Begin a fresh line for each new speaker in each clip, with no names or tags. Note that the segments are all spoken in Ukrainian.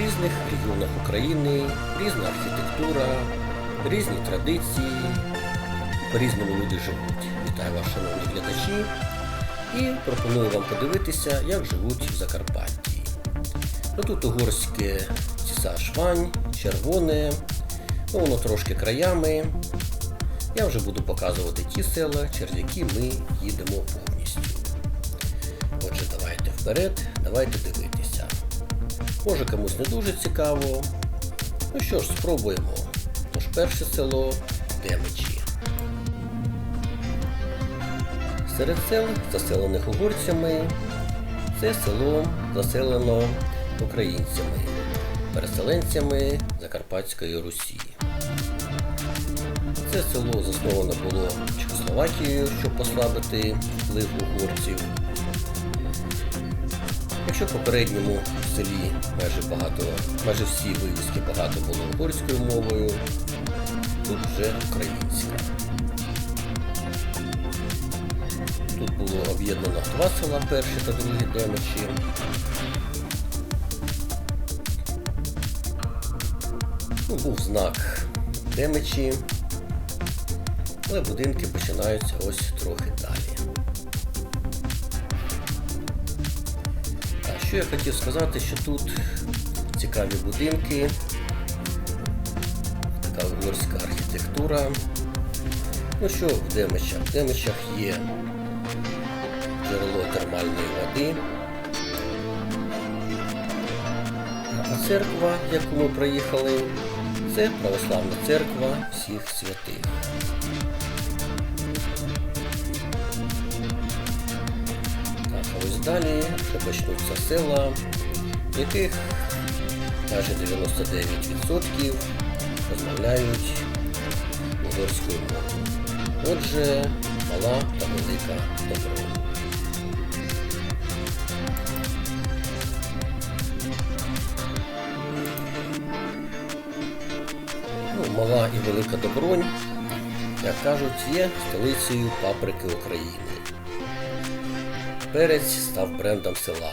різних регіонах України різна архітектура, різні традиції, по-різному люди живуть. Вітаю вас, шановні глядачі, і пропоную вам подивитися, як живуть в Закарпатті. Ну, тут угорське ціса швань, червоне, ну, воно трошки краями. Я вже буду показувати ті села, через які ми їдемо повністю. Отже, давайте вперед, давайте дивитися. Може комусь не дуже цікаво. Ну що ж, спробуємо. Тож перше село Демичі. Серед сел, заселених угорцями, це село заселено українцями, переселенцями Закарпатської Русі. Це село засновано було Чехословакією, щоб послабити вплив угорців. Якщо в попередньому селі майже багато, майже всі вивіски багато було угорською мовою, тут вже українська. Тут було об'єднано два села, перші та другі демичі. Ну, був знак демичі, але будинки починаються ось трохи далі. Що я хотів сказати, що тут цікаві будинки, така угорська архітектура. Ну що в Демичах? В Демичах є джерело термальної води. А церква, яку ми проїхали, це православна церква всіх святих. Далі почнуться села, яких майже 99% розмовляють угорською мовою. Отже, мала та велика добро. Ну, мала і велика Добронь, як кажуть, є столицею паприки України. Перець став брендом села.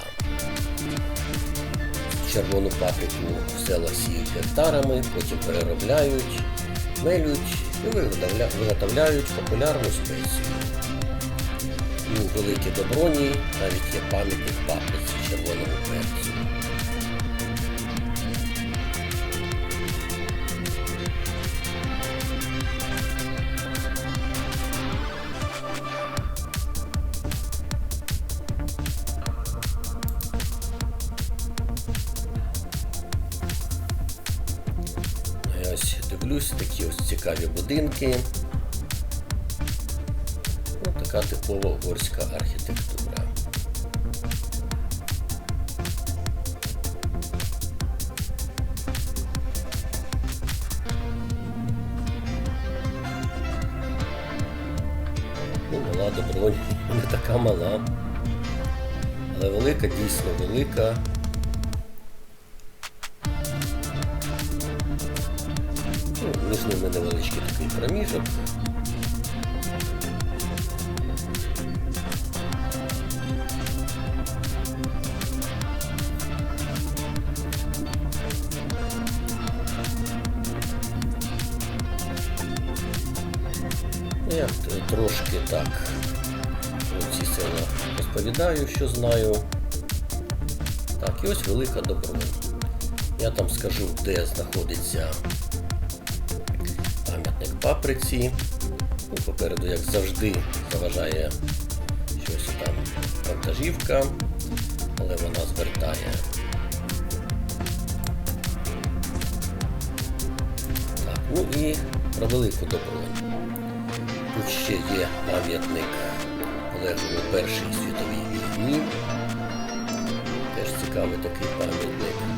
Червону паприку села сіють гектарами, потім переробляють, мелють і виготовляють популярну спецію. У Великій Доброні навіть є пам'ятник паприці будинки. Ось така типова угорська архітектура. Ну, мала добронь, не така мала. Але велика, дійсно велика. Невеличкий такий проміжок. Я трошки так ці села розповідаю, що знаю. Так, і ось велика добро. Я там скажу, де знаходиться паприці. Ну, попереду, як завжди, заважає щось там вантажівка, але вона звертає. Так, ну і про велику добронь. Тут ще є пам'ятник полеглому Першій світовій війні. Теж цікавий такий пам'ятник.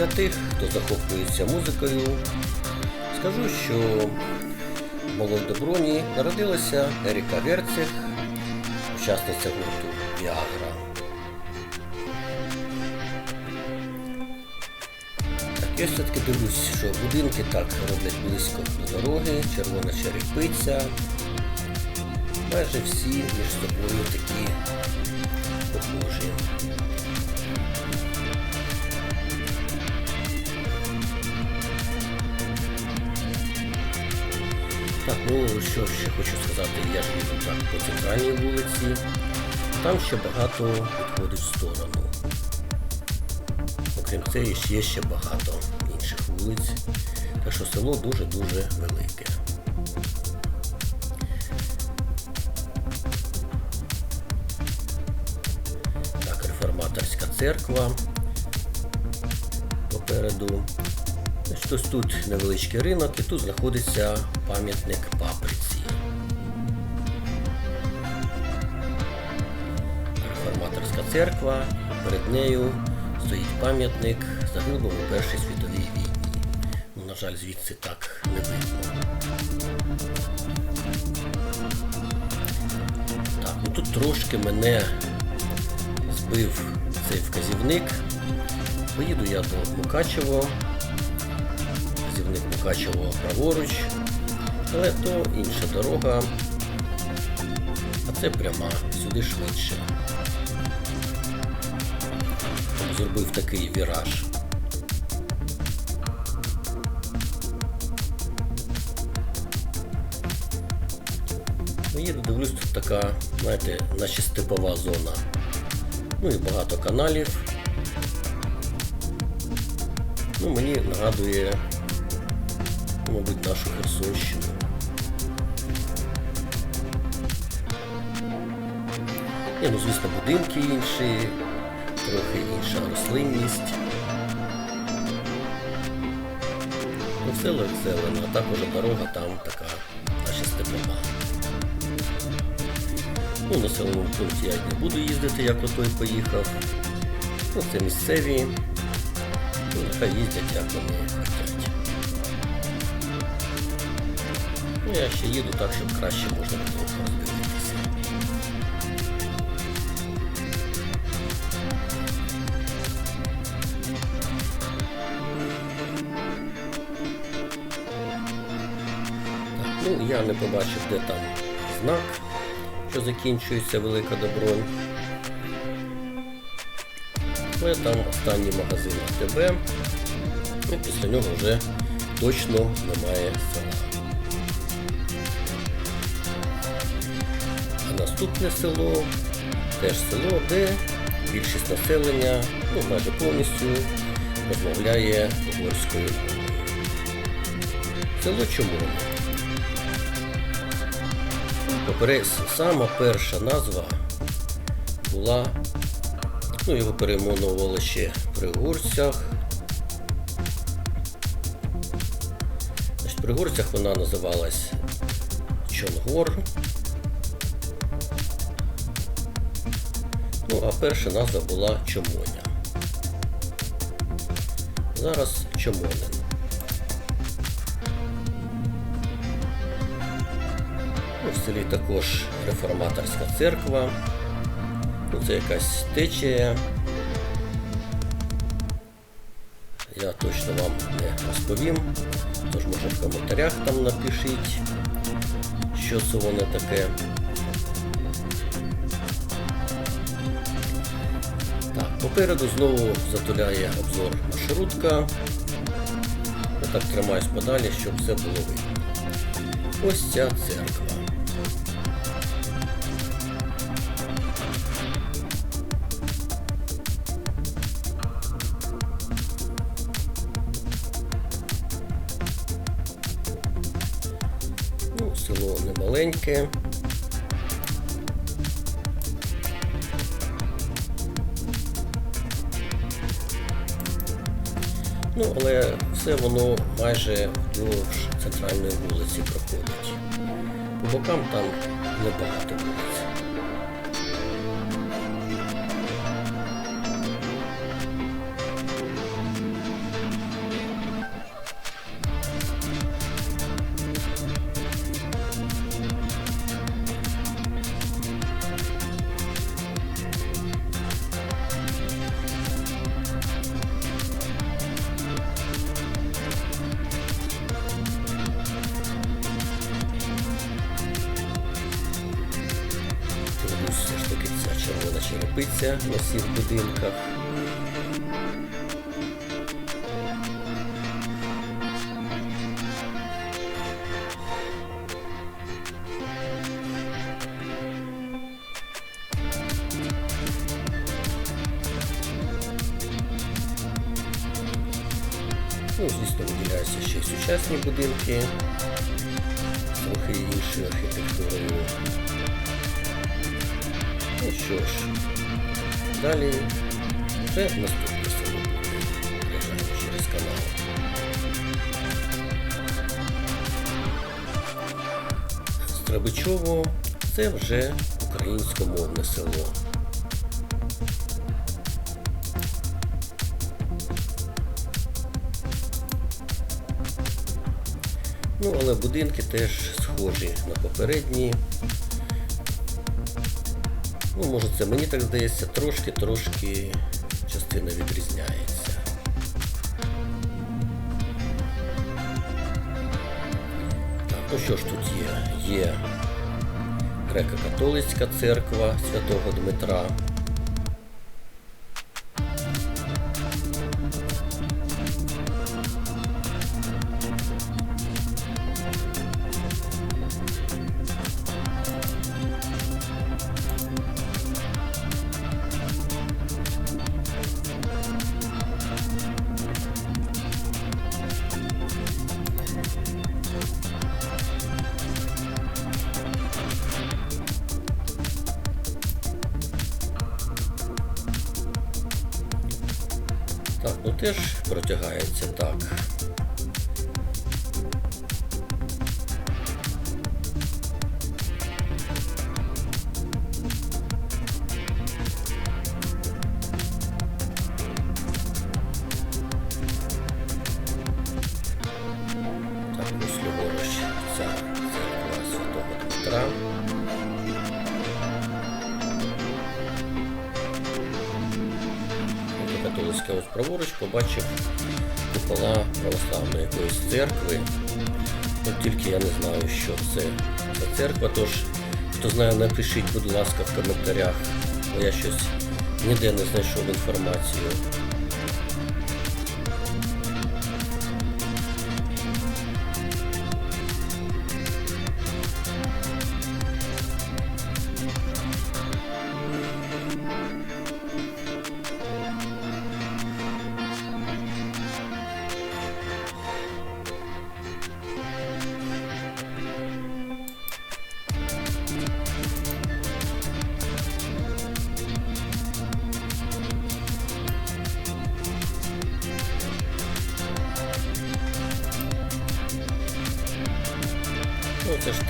Для тих, хто захоплюється музикою, скажу, що Малої Доброні народилася Еріка Герцег, учасниця гурту Віагра. Я все-таки дивлюсь, що будинки так роблять близько до дороги, червона черепиця. Майже всі між собою такі похожі. Так, ну що ще хочу сказати, я ж їду так по центральній вулиці. Там ще багато відходить в сторону. Окрім ще є ще багато інших вулиць. Так що село дуже-дуже велике. Так, реформаторська церква попереду. Ось тут невеличкий ринок і тут знаходиться пам'ятник паприці. Реформаторська церква, перед нею стоїть пам'ятник загиблому у Першій світовій війні. Ну, на жаль, звідси так не видно. Так, ну тут трошки мене збив цей вказівник. Поїду я до Мукачево. Вказівник Мукачево праворуч, але то інша дорога, а це пряма, сюди швидше. Зробив такий віраж. Ну, Їду, дивлюсь, тут така, знаєте, наче степова зона. Ну і багато каналів. Ну, мені нагадує, мабуть, нашу Херсонщину. Ні, ну, звісно, будинки інші, трохи інша рослинність. Ну, як зелено, а також дорога там така, наче степова. Ну, в населеному пункті я не буду їздити, як отой поїхав. Ну, це місцеві. Ну, нехай їздять, як вони Ну, я ще їду так, щоб краще можна було роздивитися. Ну, я не побачив, де там знак, що закінчується Велика Добронь. Але там останній магазин АТБ. І після нього вже точно немає села. Наступне село теж село, де більшість населення, ну майже повністю розмовляє угорською. Село. Поперед, сама перша назва була Ну, його перейменовували ще при Гурцях. При Гурцях вона називалась Чонгор. Ну, а перша назва була Чомоня. Зараз Чомонин. Ну, в селі також реформаторська церква. Ну, Це якась течія. Я точно вам не розповім. Тож може в коментарях там напишіть, що це воно таке. Попереду знову затуляє обзор маршрутка. Я так тримаюсь подалі, щоб все було видно. Ось ця церква. Ну, село немаленьке. Але все воно майже вдовж центральної вулиці проходить. По бокам там небагато вулиць. Черепиця на всіх будинках. Ну, звісно, виділяються ще й сучасні будинки трохи іншою архітектурою. Ну що ж, далі вже наступне село через канал. Страбичово це вже українськомовне село. Ну, але будинки теж схожі на попередні. Ну, може це мені так здається, трошки-трошки частина відрізняється. Так, ну що ж тут є? Є греко-католицька церква Святого Дмитра. Ну теж протягається так. Католицька ось праворуч побачив купола православної якоїсь церкви. От тільки я не знаю, що це за церква. Тож, хто знає, напишіть, будь ласка, в коментарях, бо я щось ніде не знайшов інформацію.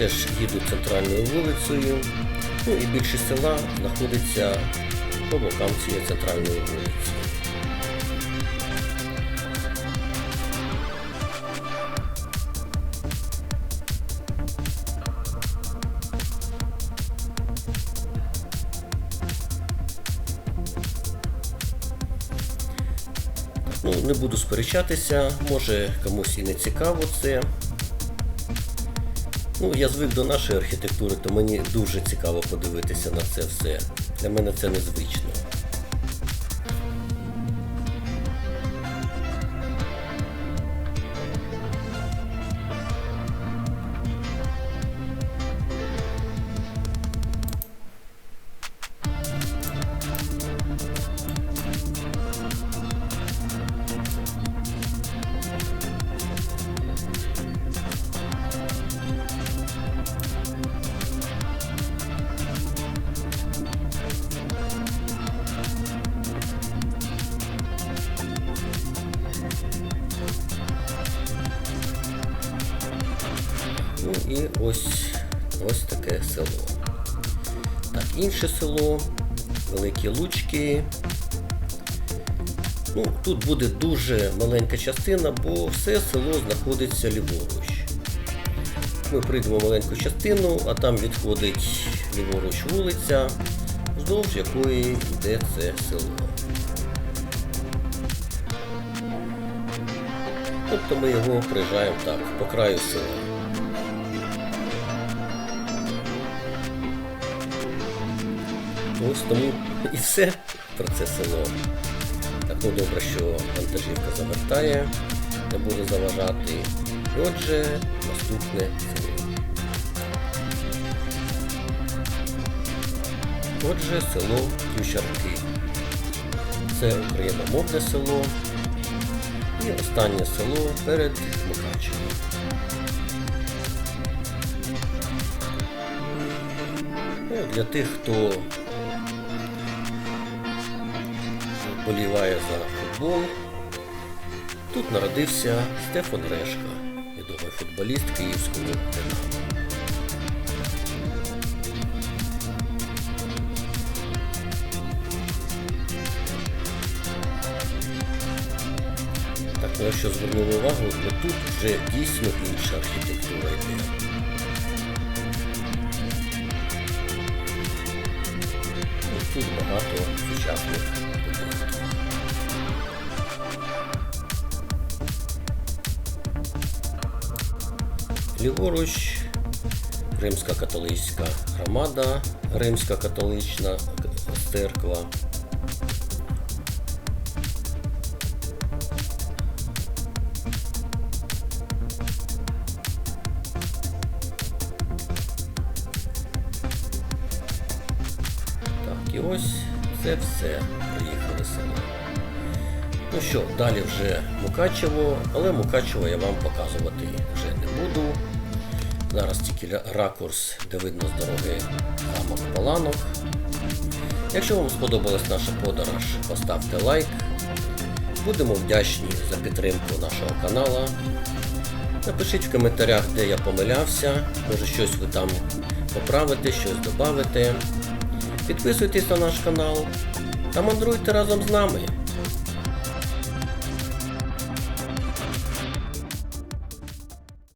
Теж їду центральною вулицею. Ну і більшість села знаходиться по бокам цієї центральної вулиці. Ну, не буду сперечатися, може комусь і не цікаво це. Ну, я звик до нашої архітектури, то мені дуже цікаво подивитися на це все. Для мене це незвично. Ну і ось, ось таке село. Так, інше село, Великі Лучки. Ну, тут буде дуже маленька частина, бо все село знаходиться ліворуч. Ми прийдемо маленьку частину, а там відходить ліворуч вулиця, вздовж якої йде це село. Тобто ми його приїжджаємо так, по краю села. Ось тому і все про це село. Так, ну добре, що вантажівка завертає, не буде заважати. Отже, наступне село. Отже, село Ющарки. Це україномовне село і останнє село перед Мукачевом. Ну, Для тих, хто вболіває за футбол, тут народився Стефан Решка, відомий футболіст Київського Динамо. Так, якщо звернули увагу, то тут вже дійсно інша архітектура йде. Тут багато сучасних Ліворуч Римська католицька громада, Римська католична церква. Так, і ось це все. Приїхали село. Ну що, далі вже Мукачево, але Мукачево я вам показувати вже не буду. Зараз тільки ракурс, де видно з дороги замок Паланок. Якщо вам сподобалась наша подорож, поставте лайк. Будемо вдячні за підтримку нашого канала. Напишіть в коментарях, де я помилявся, може щось ви там поправите, щось додавите. Підписуйтесь на наш канал та мандруйте разом з нами.